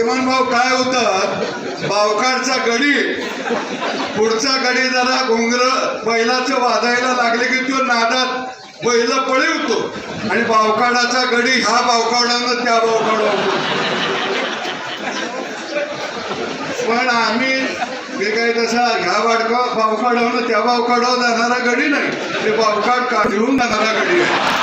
श्रीमान भाऊ काय होतात बावकाडचा गडी. पुढचा गडी जरा घोंगर बैलाचं वाजायला लागले की तो नादात बैल पळवतो आणि बावकाडाचा गडी ह्या बावकाडानं त्या बावकाडावर पण आम्ही ते काही तसा ह्या वाडका बावकाडावनं त्या बावकाडावर जाणारा गडी नाही. ते बावकाड काढून जाणारा गडी आहे.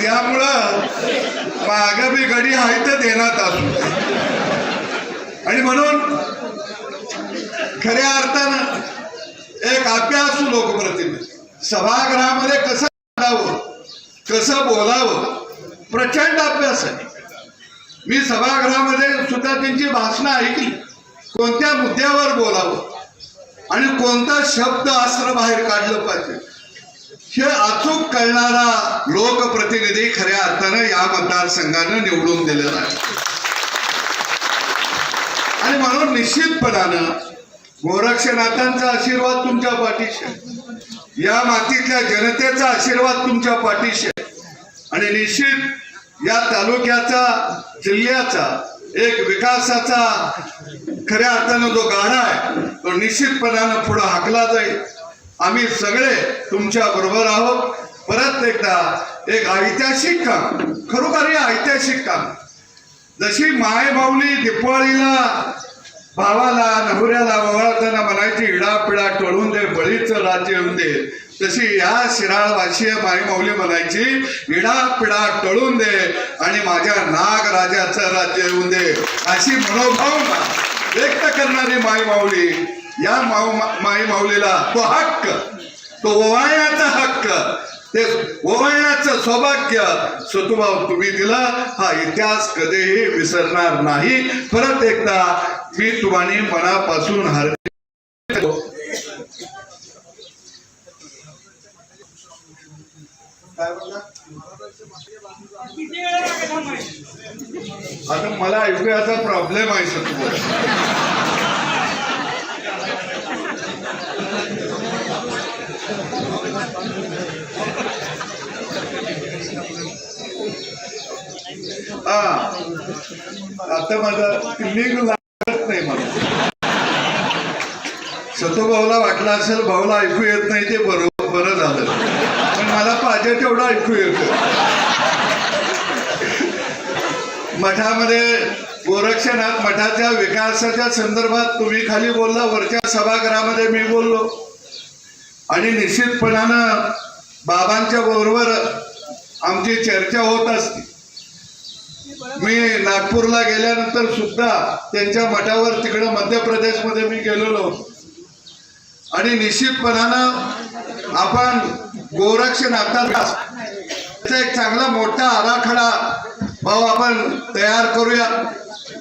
त्यामुळं मागं बी गडी आहे तर देण्यात असू आणि म्हणून खऱ्या अर्थानं एक अभ्यासू लोकप्रतिनिधी सभागृहामध्ये कसं बोलावं कसं बोलावं प्रचंड अभ्यास आहे. मी सभागृहामध्ये सुद्धा त्यांची भाषणं ऐकली. कोणत्या मुद्द्यावर बोलावं आणि कोणता शब्द अस्त्र बाहेर काढलं पाहिजे? हे अचूक कळणारा लोकप्रतिनिधी खऱ्या अर्थानं या मतदारसंघानं निवडून दिलेला आहे. आणि म्हणून निश्चितपणानं गोरक्षनाथांचा आशीर्वाद तुमच्या पाठीशी या मातीतल्या जनतेचा आशीर्वाद तुमच्या पाठीशी आणि निश्चित या तालुक्याचा जिल्ह्याचा एक विकासाचा खऱ्या अर्थानं जो गाडा आहे तो निश्चितपणानं पुढे हाकला जाईल. आम्ही सगळे तुमच्या बरोबर आहोत. परत एकदा एक ऐतिहासिक काम खरोखर हे ऐतिहासिक काम. जशी मायमाऊली दिपाळीला भावाला नवऱ्याला वळताना म्हणायची इडापिडा टळून दे बळीचं राज्य येऊन दे. तशी या शिराळवाशीय माई म्हणायची इडापिडा टळून दे आणि माझ्या नागराजाचं राज्य येऊन दे. अशी मनोभावना व्यक्त करणारी माईमाऊली या माऊ माई माऊलीला तो हक्क तो ओवाळण्याचा हक्क ते ओवाळण्याचं सौभाग्य सतुभाव तुम्ही दिला हा इतिहास कधीही विसरणार नाही. परत एकदा मी तुम्हाला मनापासून हर आता मला ऐकूयाचा प्रॉब्लेम आहे सतुभाव हा. आता माझा लिंग लागत नाही मला. सतोभाऊला वाटलं असेल भाऊला ऐकू येत नाही ते बरोबर बरं झालं. पण मला पाहिजे तेवढं ऐकू येतं. मठामध्ये गोरक्षनाथ मठाच्या विकासाच्या संदर्भात तुम्ही खाली बोलला वरच्या सभागृहामध्ये मी बोललो. आणि निश्चितपणानं बाबांच्या बरोबर आमची चर्चा होत असते. मी नागपूरला गेल्यानंतर सुद्धा त्यांच्या मठावर तिकडं मध्य प्रदेशमध्ये मी गेलेलो. आणि निश्चितपणानं आपण गोरक्षनाथाचा त्याचा एक चांगला मोठा आराखडा भाऊ आपण तयार करूया.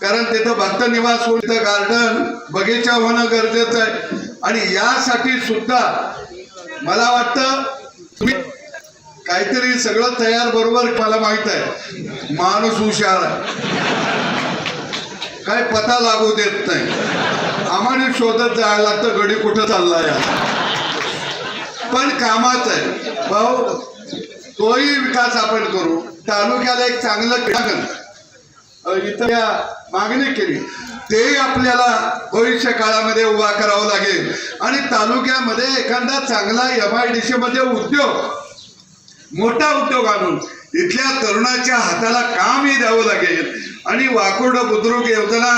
कारण तिथं भक्त निवास तिथं गार्डन बगीचा होणं गरजेचं आहे. आणि यासाठी सुद्धा मला वाटतं तुम्ही काहीतरी सगळं तयार बरोबर मला माहीत आहे. माणूस हुशार आहे. काय पता लागू देत नाही. आम्हाला शोधत जायला लागतं गडी कुठं चालला या? पण कामाच आहे. भाऊ तोही विकास आपण करू. तालुक्याला एक चांगलं क्रीडांगण इथं या मागणी केली. ते आपल्याला भविष्य काळामध्ये उभा करावं लागेल. आणि तालुक्यामध्ये एखादा चांगला एम आय डी सी मध्ये उद्योग मोठा उद्योग आणून इथल्या तरुणाच्या हाताला कामही द्यावं लागेल. आणि वाकुर्ड बुद्रुक योजना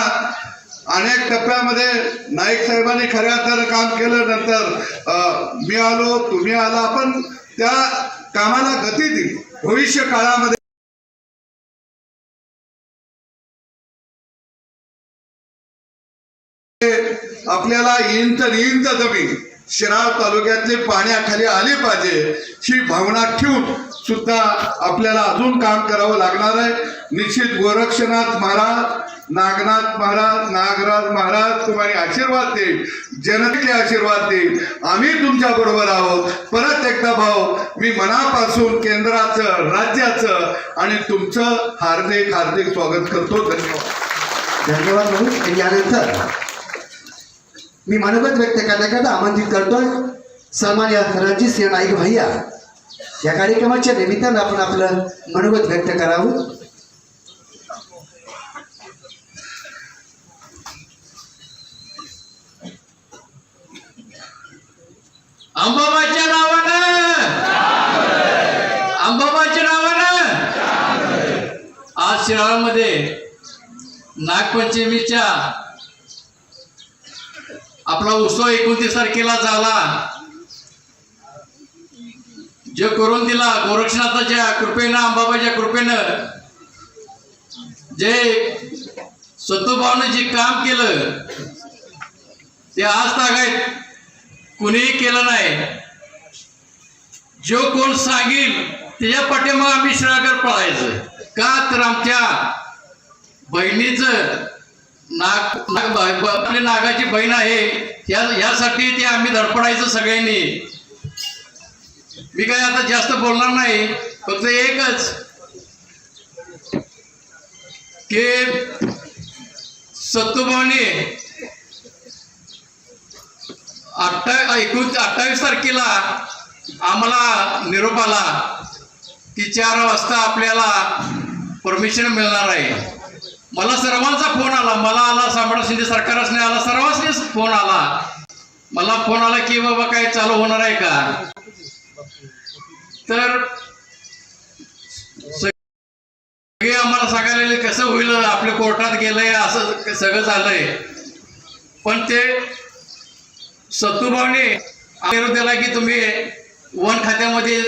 अनेक टप्प्यामध्ये नाईक साहेबांनी खऱ्या अर्थानं काम केलं नंतर अं, मी आलो तुम्ही आला आपण त्या कामाला गती दिली. भविष्य काळामध्ये आपल्याला इंच इंच जमीन शिराळ तालुक्यातली पाण्याखाली आली पाहिजे ही भावना ठेवून सुद्धा आपल्याला अजून काम करावं लागणार आहे. निश्चित गोरक्षनाथ महाराज नागनाथ महाराज नागराज महाराज तुम्हाला आशीर्वाद देईल. जनतेचे आशीर्वाद देईल. आम्ही तुमच्या बरोबर आहोत. परत एकदा भाऊ मी मनापासून केंद्राचं राज्याचं आणि तुमचं हार्दिक हार्दिक स्वागत करतो. धन्यवाद. धन्यवाद म्हणून यानंतर मी मनोगत व्यक्त करण्याकरता आमंत्रित करतोय. सन्मान्य रणजित सिंह नाईक भैया. या कार्यक्रमाच्या निमित्तानं आपण आपलं मनोगत व्यक्त करावं. अंबाबाच्या नावानं. अंबाबाच्या नावानं. आज शिराळामध्ये नागपंचमीच्या आपला उत्सव एकोणतीस तारखेला झाला. जे करून दिला गोरक्षनाथाच्या कृपेनं अंबाबाच्या कृपेनं जे सत्तूभावनं जे काम केलं ते आज तागायत कुणीही केलं नाही. जो कोण सांगेल त्याच्या पाठीमाग आम्ही शिरागर पळायचं. का तर आमच्या बहिणीचं नाग नाग आपली नागाची बहीण आहे या यासाठी ते आम्ही धडपडायचं सगळ्यांनी. मी काय आता जास्त बोलणार नाही फक्त एकच के सत्तूभावनी अठ्ठा एकोणीस अठ्ठावीस तारखेला आम्हाला निरोप आला की चार वाजता आपल्याला परमिशन मिळणार आहे. मला सर्वांचा फोन आला मला आला सम्राट शिंदे सरकारच आला सर्वांनीच फोन आला. मला फोन आला की बाबा काय चालू होणार आहे का? तर सगळे आम्हाला सांगायला कसं होईल? आपल्या कोर्टात गेलंय असं सगळं झालंय. पण ते सत्तूभावने दिला की तुम्ही वन खात्यामध्ये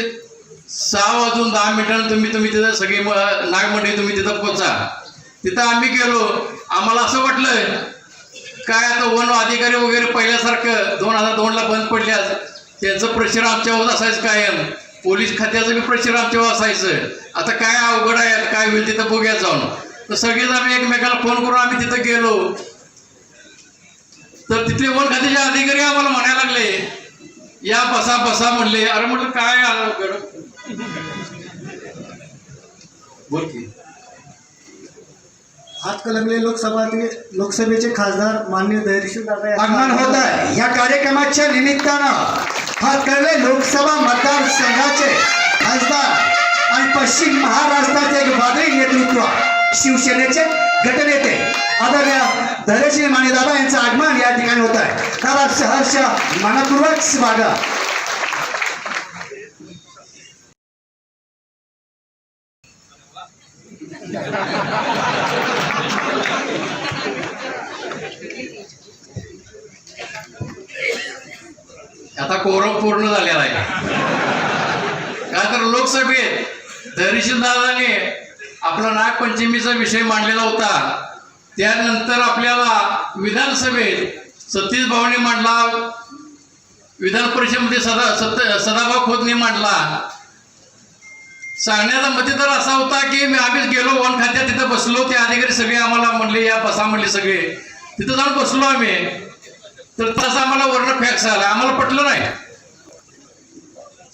सहा वाजून दहा मिनिटांनी तुम्ही तुम्ही तिथं सगळी नागमंडळी तुम्ही तिथं पोचा तिथं आम्ही गेलो. आम्हाला असं वाटलं काय आता वन अधिकारी वगैरे पहिल्यासारखं दोन हजार दोनला बंद पडल्यास त्यांचं प्रेशर आमच्यावर असायचं कायम. पोलीस खात्याचं बी प्रेशर आमच्यावर असायचं. आता काय अवघड आहे काय होईल तिथं बघूया जाऊन. तर सगळेच आम्ही एकमेकाला फोन करून आम्ही तिथं गेलो. तर तिथले वन खात्याचे अधिकारी आम्हाला म्हणायला लागले या बसा बसा म्हणले. अरे म्हटलं काय आलं? बोल की. हातकलंगले लोकसभा लोकसभेचे खासदार मान्य धैर्यशील आगमन होत आहे. या कार्यक्रमाच्या निमित्तानं हातकर्ले लोकसभा मतदारसंघाचे खासदार आणि पश्चिम महाराष्ट्राचे एक वादळी नेतृत्व शिवसेनेचे गटनेते आदरणीय धैर्यशील मानेदादा यांचं आगमन या ठिकाणी होत आहे. त्याला सहर्ष मनपूर्वक स्वागत. आता कोरम पूर्ण झालेला आहे. का तर लोकसभेत धैर्यशील दादाने आपला नागपंचमीचा विषय मांडलेला होता. त्यानंतर आपल्याला विधानसभेत सतीश भाऊने मांडला विधान परिषदेमध्ये सदा सत सदाभाऊ खोदने मांडला. सांगण्याचा मते तर असा होता की मी आम्हीच गेलो वन खात्यात तिथं बसलो ते अधिकारी सगळे आम्हाला म्हणले या बसा म्हणले सगळे. तिथं जाऊन बसलो आम्ही. तर तसं आम्हाला वर्ण फॅक्स आला. आम्हाला पटलं नाही.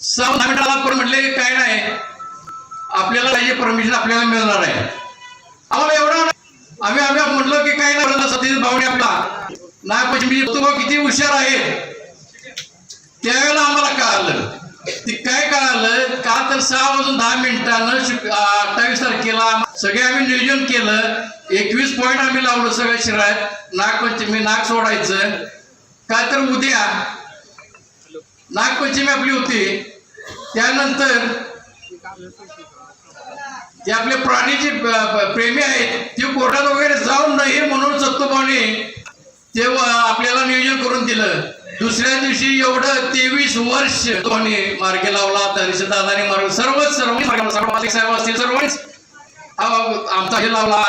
सहा दहा मिनिटाला पण म्हटले काय नाही. आपल्याला पाहिजे परमिशन आपल्याला मिळणार आहे आम्हाला एवढं आम्ही आम्ही म्हटलं की काय नाही सतीश भावने आपला नागपंचमी तो किती हुशार आहे. त्यावेळेला आम्हाला कळालं. ते काय कळालं? का तर सहा वाजून दहा मिनिटानं अठ्ठावीस तारखेला सगळे आम्ही नियोजन केलं. एकवीस पॉईंट आम्ही लावलं सगळ्या शिरात. नागपंचमी नाग सोडायचं. काय तर उद्या नागपंचमी आपली होती. त्यानंतर जे आपले प्राणीचे प्रेमी आहेत ते कोर्टात वगैरे जाऊन नाही म्हणून सत्तोबाने ते आपल्याला नियोजन करून दिलं. दुसऱ्या दिवशी एवढं तेवीस वर्ष कोणी मार्गे लावला तरी दादाने मार्ग सर्वच सर्व साहेब असतील सर्वच. आमचा हे लावला.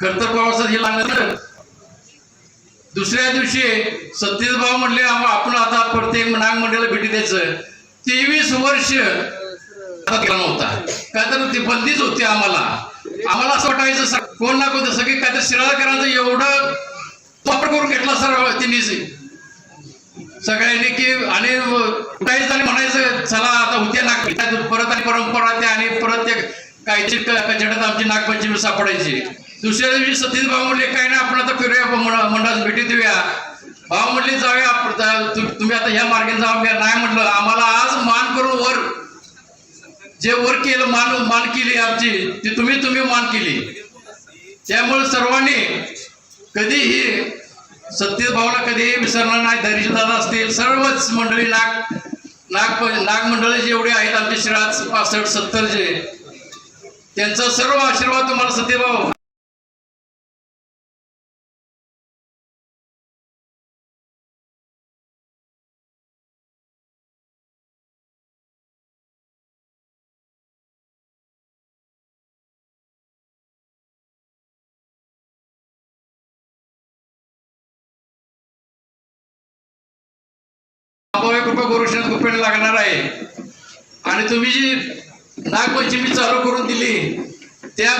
खरतर प्रवासात हे लागल्यानंतर दुसऱ्या दिवशी सतीश भाऊ म्हणले आपण आता प्रत्येक नाग मंडळाला भेटी द्यायचं. तेवीस वर्ष होता काय तर ती बंदीच होती आम्हाला. आम्हाला असं वाटायचं कोण ना कोण सगळे काय तर शिराळकरांचं एवढं वापर करून घेतला सर त्यांनी. सगळ्यांनी की आणि काही आणि म्हणायचं चला आता होत्या ना परत आणि परंपरा त्या आणि परत त्या काहीची कचड्यात आमची नागपंचमी सापडायची. दुसऱ्या दिवशी सतीश भाऊ म्हणले काय नाही आपण आता फिरूया मंडळात भेटी देऊया. भाऊ म्हणले जाऊया तुम्ही आता ह्या मार्गाने जाऊया नाही म्हटलं आम्हाला आज मान करून वर. जे वर केलं मान मान केली आमची ती तुम्ही तुम्ही मान केली. त्यामुळे सर्वांनी कधीही सत्य भाऊला कधीही विसरणार नाही धैर्य दादा असतील सर्वच मंडळी नाग नाग नाग मंडळी जेवढे आहेत आमचे श्रीराज पासष्ट सत्तर जे त्यांचा सर्व आशीर्वाद तुम्हाला सत्यभाऊ अभावी कृपा गोरक्षणात गुप्पेण लागणार आहे. आणि तुम्ही जी नागपंचमी चालू करून दिली. त्या